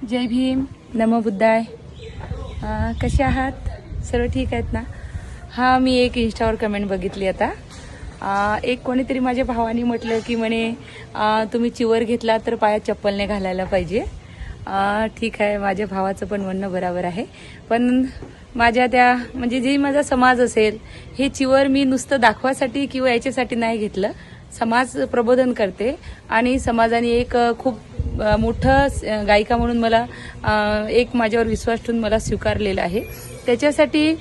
जय भीम नमो बुद्धाय. कसे आहात? सर्व ठीक आहेत ना? हा मी एक इंस्टावर कमेंट बघितली आता. एक कोणीतरी माझ्या भावाने म्हटलं की म्हणे तुम्ही चिवर घेतला तर पायात चप्पलने घालायला पाहिजे. ठीक आहे माझ्या भावाचं पण म्हणणं बरोबर आहे. पण माझ्या त्या म्हणजे जे माझा समाज असेल हे चिवर मी नुसतं दाखवासाठी किंवा याच्यासाठी नाही घेतलं. समाज प्रबोधन करते आणि समाजाने एक खूप मोठं स- गायिका म्हणून मला एक माझ्यावर विश्वास ठेवून मला स्वीकारलेला आहे. त्याच्यासाठी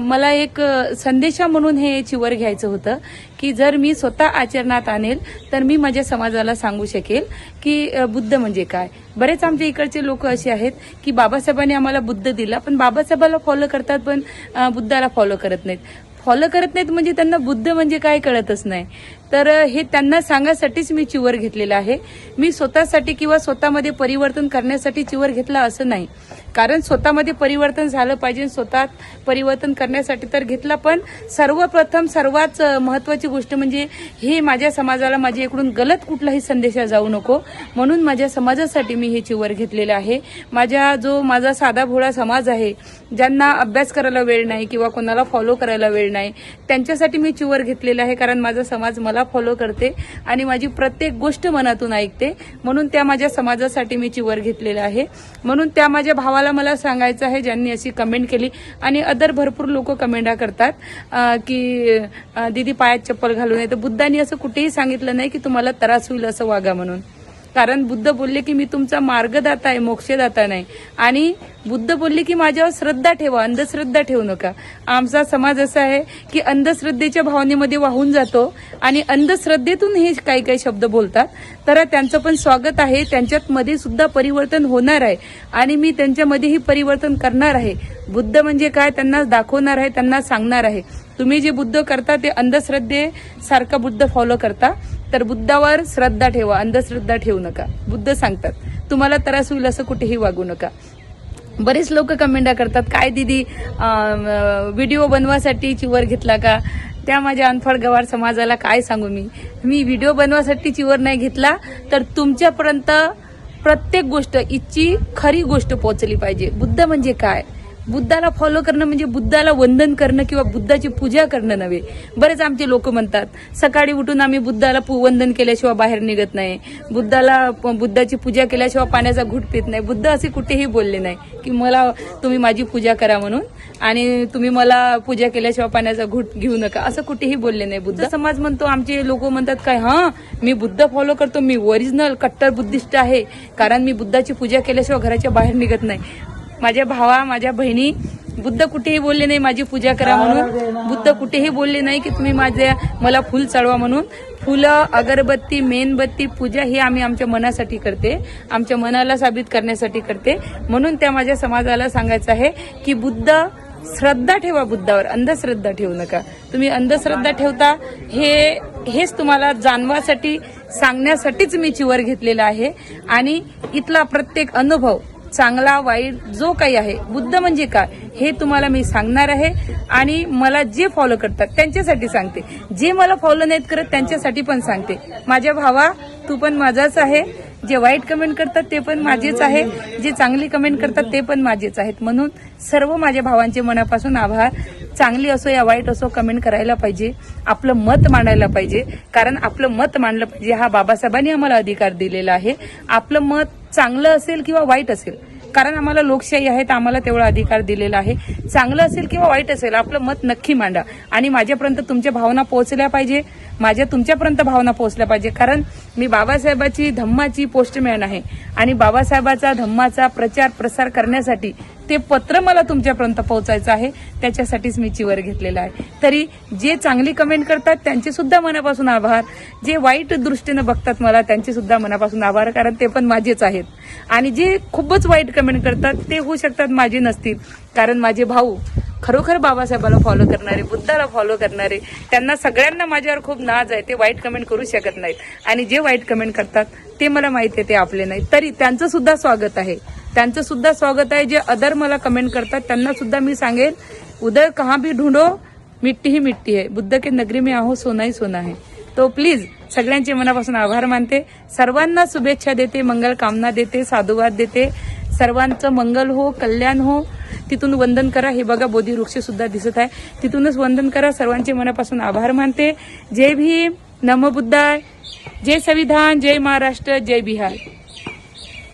मला एक संदेशा म्हणून हे चिवर घ्यायचं होतं की जर मी स्वतः आचरणात आणेल तर मी माझ्या समाजाला सांगू शकेल की बुद्ध म्हणजे काय. बरेच आमच्या इकडचे लोक असे आहेत की बाबासाहेबांनी आम्हाला बुद्ध दिला पण बाबासाहेबाला फॉलो करतात पण बुद्धाला फॉलो करत नाहीत. फॉलो करत नाहीत म्हणजे त्यांना बुद्ध म्हणजे काय कळतच नाही. तर हे त्यांना सांगायसाठीच मी चिवर घेतलेलं आहे. मी स्वतःसाठी किंवा स्वतःमध्ये परिवर्तन करण्यासाठी चिवर घेतला असं नाही. कारण स्वतःमध्ये परिवर्तन झालं पाहिजे स्वतः परिवर्तन करण्यासाठी तर घेतला पण सर्वप्रथम सर्वात महत्वाची गोष्ट म्हणजे हे माझ्या समाजाला माझ्या इकडून गलत कुठलाही संदेश जाऊ नको. म्हणून माझ्या समाजासाठी मी हे चिवर घेतलेलं आहे. माझ्या जो माझा साधा भोळा समाज आहे ज्यांना अभ्यास करायला वेळ नाही किंवा कोणाला फॉलो करायला वेळ नाही त्यांच्यासाठी मी चिवर घेतलेलं आहे कारण माझा समाज मला फॉलो करते आणि माझी प्रत्येक गोष्ट मनातून ऐकते. म्हणून त्या माझ्या समाजासाठी मी चिवर घेतलेलं आहे. म्हणून त्या माझ्या भावाला मला सांगायचं आहे ज्यांनी अशी कमेंट केली. आणि अदर भरपूर लोक कमेंटा करतात की दीदी पायात चप्पल घालू नये. तर बुद्धांनी असं कुठेही सांगितलं नाही की तुम्हाला त्रास होईल असं वागा म्हणून. कारण बुद्ध बोलले की मी तुमचा मार्गदाता आहे मोक्षदाता नाही. आणि बुद्ध बोलले की माझ्यावर श्रद्धा ठेवा अंधश्रद्धा ठेवू नका. आमचा समाज असा आहे की अंधश्रद्धेच्या भावनेमध्ये वाहून जातो आणि अंधश्रद्धेतून हे काही काही शब्द बोलतात. तर त्यांचं पण स्वागत आहे. त्यांच्यात मध्ये सुद्धा परिवर्तन होणार आहे. आणि मी त्यांच्यामध्येही परिवर्तन करणार आहे. बुद्ध म्हणजे काय? त्यांना दाखवणार आहे त्यांना सांगणार आहे. तुम्ही जे बुद्ध करता ते अंधश्रद्धेसारखा बुद्ध फॉलो करता. तर बुद्धावर श्रद्धा ठेवा अंधश्रद्धा ठेवू नका. बुद्ध सांगतात तुम्हाला त्रास होईल असं कुठेही वागू नका. बरेच लोक कमेंटा करतात काय दिदी व्हिडिओ बनवासाठी चिवर घेतला का? त्या माझ्या अनफळ गवार समाजाला काय सांगू मी? मी व्हिडिओ बनवासाठी चिवर नाही घेतला तर तुमच्यापर्यंत प्रत्येक गोष्ट इच्छी खरी गोष्ट पोचली पाहिजे. बुद्ध म्हणजे काय? बुद्धाला फॉलो करणं म्हणजे बुद्धाला वंदन करणं किंवा बुद्धाची पूजा करणं नव्हे. बरेच आमचे लोक म्हणतात सकाळी उठून आम्ही बुद्धाला वंदन केल्याशिवाय बाहेर निघत नाही. बुद्धाला बुद्धाची पूजा केल्याशिवाय पाण्याचा घुट पित नाही. बुद्ध असे कुठेही बोलले नाही की मला तुम्ही माझी पूजा करा म्हणून आणि तुम्ही मला पूजा केल्याशिवाय पाण्याचा घुट घेऊ नका. असं कुठेही बोलले नाही बुद्ध. समाज म्हणतो आमचे लोक म्हणतात काय हा मी बुद्ध फॉलो करतो मी ओरिजिनल कट्टर बुद्धिस्ट आहे. कारण मी बुद्धाची पूजा केल्याशिवाय घराच्या बाहेर निघत नाही. माझ्या भावा माझ्या बहिणी बुद्ध कुठेही बोलले नाही माझी पूजा करा म्हणून. बुद्ध कुठेही बोलले नाही की तुम्ही माझ्या मला फुल चढवा म्हणून. फुलं अगरबत्ती मेणबत्ती पूजा ही आम्ही आमच्या मनासाठी करते. आमच्या मनाला साबित करण्यासाठी करते. म्हणून त्या माझ्या समाजाला सांगायचं आहे की बुद्ध श्रद्धा ठेवा बुद्धावर. अंधश्रद्धा ठेवू नका. तुम्ही अंधश्रद्धा ठेवता हे हेच तुम्हाला जाणवासाठी सांगण्यासाठीच मी चिवर घेतलेला आहे. आणि इथला प्रत्येक अनुभव चांगला वाईट जो काही आहे बुद्ध म्हणजे काय हे तुम्हाला मी सांगणार आहे आणि मला जे फॉलो करतात त्यांच्यासाठी सांगते. जे मला फॉलो नाहीत करत त्यांच्यासाठी पण सांगते. माझ्या भावा तू पण माझाच आहे. जे वाईट कमेंट करतात ते पण माझेच आहे. जे चांगली कमेंट करतात ते पण माझेच आहेत. म्हणून सर्व माझ्या भावांचे मनापासून आभार. चांगली असो या वाईट असो कमेंट करायला पाहिजे. आपलं मत मांडायला पाहिजे. कारण आपलं मत मांडलं पाहिजे. हा बाबासाहेबांनी आम्हाला अधिकार दिलेला आहे. आपलं मत चांगलं असेल किंवा वाईट असेल कारण आम्हाला लोकशाही आहे तर आम्हाला तेवढा अधिकार दिलेला आहे. चांगलं असेल किंवा वाईट असेल आपलं मत नक्की मांडा. आणि माझ्यापर्यंत तुमच्या भावना पोहोचल्या पाहिजे. माझ्या तुमच्यापर्यंत भावना पोहोचल्या पाहिजे. कारण मी बाबासाहेबाची धम्माची पोस्टमॅन आहे. आणि बाबासाहेबाचा धम्माचा प्रचार प्रसार करण्यासाठी ते पत्र मला तुमच्यापर्यंत पोहोचायचं आहे. त्याच्यासाठीच मी चिवर घेतलेला आहे. तरी जे चांगली कमेंट करतात त्यांचे सुद्धा मनापासून आभार. जे वाईट दृष्टीने बघतात मला त्यांचे सुद्धा मनापासून आभार. कारण ते पण माझेच आहेत. आणि जे खूपच वाईट कमेंट कमेंट करतात ते होऊ शकतात माझे नसतील. कारण माझे भाऊ खरोखर बाबासाहेबाला फॉलो करणारे बुद्धाला फॉलो करणारे. त्यांना सगळ्यांना माझ्यावर खूप नाज आहे ते वाईट कमेंट करू शकत नाहीत. आणि जे वाईट कमेंट करतात ते मला माहिती आहे ते आपले नाही तरी त्यांचं सुद्धा स्वागत आहे. त्यांचं सुद्धा स्वागत आहे जे अदर मला कमेंट करतात त्यांना सुद्धा मी सांगेल उदय कहाँ भी ढूंढो मिट्टी ही मिट्टी है. बुद्ध के नगरी में आहो सोना ही सोना है. तो प्लीज सगळ्यांचे मनापासून आभार मानते. सर्वांना शुभेच्छा देते मंगल कामना देते साधुवाद देते. सर्वांचं मंगल हो कल्याण हो. तिथून वंदन करा. हे बघा बोधी वृक्ष सुद्धा दिसत आहे. तिथूनच वंदन करा. सर्वांचे मनापासून आभार मानते. जय भीम. नमो बुद्धाय. जय संविधान. जय महाराष्ट्र. जय बिहार.